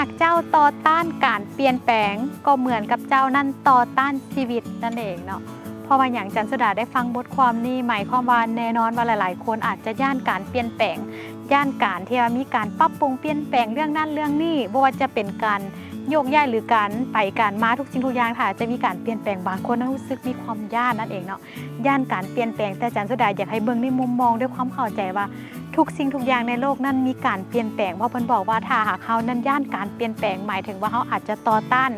ากเจ้าต่อต้านการเปลี่ยนแปลงก็เหมือนกับเจ้านั่นต่อต้านชีวิตนั่นเองเนาะพราะว่าอย่างจันสุดาได้ฟังบทความนี้หมายความว่าแน่นอนว่าหลาย ๆ คนอาจจะย่านการเปลี่ยนแปลง ย่านการที่ว่ามีการปรับปรุงเปลี่ยนแปลงเรื่องนั้นเรื่องนี้บ่ว่าจะเป็นการโยกย้ายหรือการไปการมาทุกสิ่งทุกอย่างค่ะ จะมีการเปลี่ยนแปลงบางคนนั้นรู้สึกมีความย่านนั่นเองเนาะย่านการเปลี่ยนแปลงแต่จันสุดาอยากให้เบิ่งในมุมมองด้วยความเข้าใจว่า ทุกสิ่งทุกอย่างในโลกนั้นมีการเปลี่ยนแปลงเพราะเพิ่นบอกว่าถ้าหากเขานั้นย่านการเปลี่ยนแปลงหมายถึงว่าเขาอาจจะต่อต้าน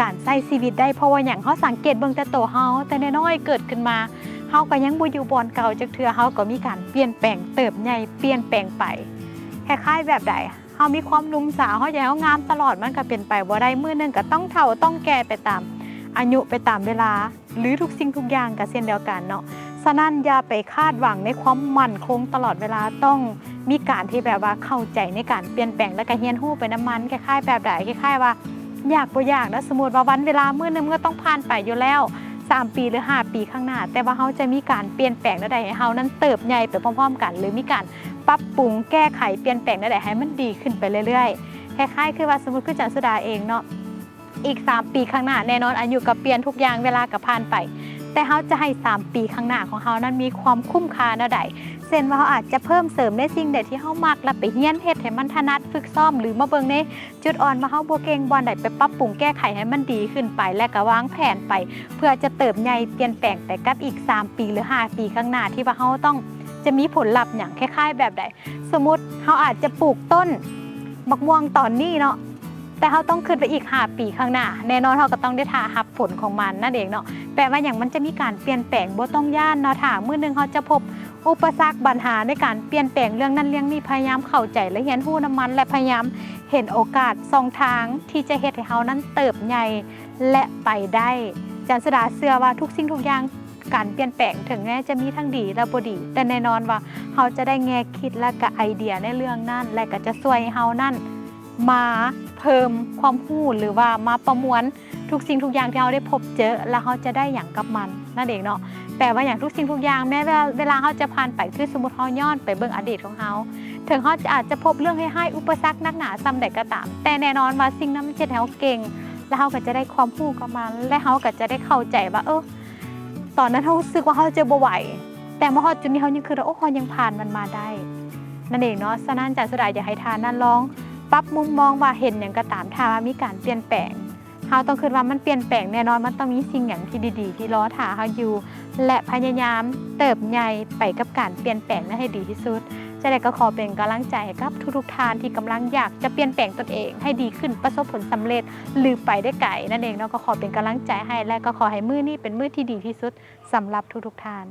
การใช้ชีวิตได้เพราะว่าอย่างเขาสังเกตเบิ่งแต่ตัวเฮาแต่น้อยๆเกิดขึ้นมาเฮาก็ยังบ่อยู่บอนเก่าจักเทื่อเฮาก็มีการเปลี่ยนแปลงเติบใหญ่เปลี่ยนแปลงไปคล้ายๆแบบใดเฮามีความหนุ่มสาวเฮาอยากให้เฮางามตลอดมันก็เป็นไปบ่ได้มื้อหนึงก็ต้องเฒ่าต้องแก่ไปตามอายุไปตามเวลา หรือทุกสิ่งทุกอย่างก็เช่นเดียวกันเนาะ ฉะนั้นอย่าไปคาดหวังในความมั่นคงตลอดเวลาต้องมีการที่แบบว่าเข้าใจในการเปลี่ยนแปลงและก็เรียนรู้ไปน้ำมันคล้ายๆแบบใดคล้ายๆว่าอยากบ่อยากนะสมมติว่าวันเวลาเมื้อนึงมันก็ต้องผ่านไปอยู่แล้ว 3 ปีหรือ 5 ปีข้างหน้า แต่ว่าเขาจะมีการเปลี่ยนแปลงใดให้เขานั้นเติบใหญ่ไปพร้อมๆ กัน หรือมีการปรับปรุงแก้ไขเปลี่ยนแปลงใดให้มันดีขึ้นไปเรื่อยๆคล้ายๆคือว่าสมมติคือจันสุดาเองเนาะอีก 3 ปีข้างหน้าแน่นอนอายุก็เปลี่ยนทุกอย่างเวลาก็ผ่านไป แต่เขาจะให้ 3 ปีข้างหน้าของเขานั้นมีความคุ้มค่าใดเช่นว่าเขาอาจจะเพิ่มเสริมในสิ่งใดที่เขามักแล้วไปเฮียนเฮ็ดให้มันถนัดฝึกซ้อมหรือมาเบิ่งในจุดอ่อนมาเฮาบ่เก่งบอนใดไปปรับปรุงแก้ไขให้มันดีขึ้นไป และก็วางแผนไป เพื่อจะเติบใหญ่เปลี่ยนแปลงไปกับอีก 3 ปีหรือ 5 ปีข้างหน้าที่ว่าเฮาต้องจะมีผลลัพธ์อย่างคล้ายๆ แบบใด สมมติเฮาอาจจะปลูกต้นมะม่วงตอนนี้เนาะ แต่เฮาต้องขึ้นไปอีก 5 ปีข้างหน้า แน่นอนเฮาก็ต้องได้ทารับผลของมันนั่นเองเนาะแปลว่าอย่างมันจะมีการเปลี่ยนแปลงบ่ต้องย่านเนาะถ้ามื้อหนึงเฮาจะพบอุปสรรคปัญหาในการเปลี่ยนแปลงเรื่องนั้นเรื่องนี้พยายามเข้าใจและเรียนรู้น้ำมัน และพยายามเห็นโอกาสสองทางที่จะเฮ็ดให้เฮานั้นเติบใหญ่และไปได้จันสดาเชื่อว่าทุกสิ่งทุกอย่างการเปลี่ยนแปลงถึงแม้จะมีทั้งดีและบ่ดี แต่แน่นอนว่าเฮาจะได้แง่คิดและก็ไอเดียในเรื่องนั้น และก็จะช่วยเฮานั้นมา เพิ่มความรู้หรือว่ามาประมวลทุกสิ่งทุกอย่างที่เราได้พบเจอแล้วเราจะได้อย่างกับมันนั่นเองเนาะแปลว่าอย่างทุกสิ่งทุกอย่างแม้เวลาเขาจะผ่านไปคือสมมติเขาย้อนไปเบิ่งอดีตของเขาถึงเขาจะอาจจะพบเรื่องให้ให้อุปสรรคนักหนาซ้ำใดก็ตาม แต่แน่นอนว่าสิ่งนั้นมันจะให้เขาเก่ง แล้วเขาก็จะได้ความรู้กับมัน และเขาก็จะได้เข้าใจว่าเออตอนนั้นเขารู้สึกว่าเขาเจอบ่ไหวแต่เมื่อเขาจุดนี้เขายังคือโอ้เขายังผ่านมันมาได้ นั่นเองเนาะฉะนั้นจันสุดาอยากให้ทานนั่นลอง ปรับมุมมองว่าเห็นอย่างก็ตามถ้าว่ามีการเปลี่ยนแปลงเขาต้องคิดว่ามันเปลี่ยนแปลงแน่นอนมันต้องมีสิ่งอย่างที่ดี ๆ ที่ล้อถาเขาอยู่ และพยายามเติบใหญ่ไปกับการเปลี่ยนแปลงนั้นให้ดีที่สุดจะได้ก็ขอเป็นกำลังใจให้กับทุกๆทานที่กำลังอยากจะเปลี่ยนแปลงตนเอง ให้ดีขึ้นประสบผลสำเร็จหรือไปได้ไกลนั่นเองเนาะก็ขอเป็นกำลังใจให้และก็ขอให้มือนี้เป็นมือที่ดีที่สุดสำหรับทุกๆทาน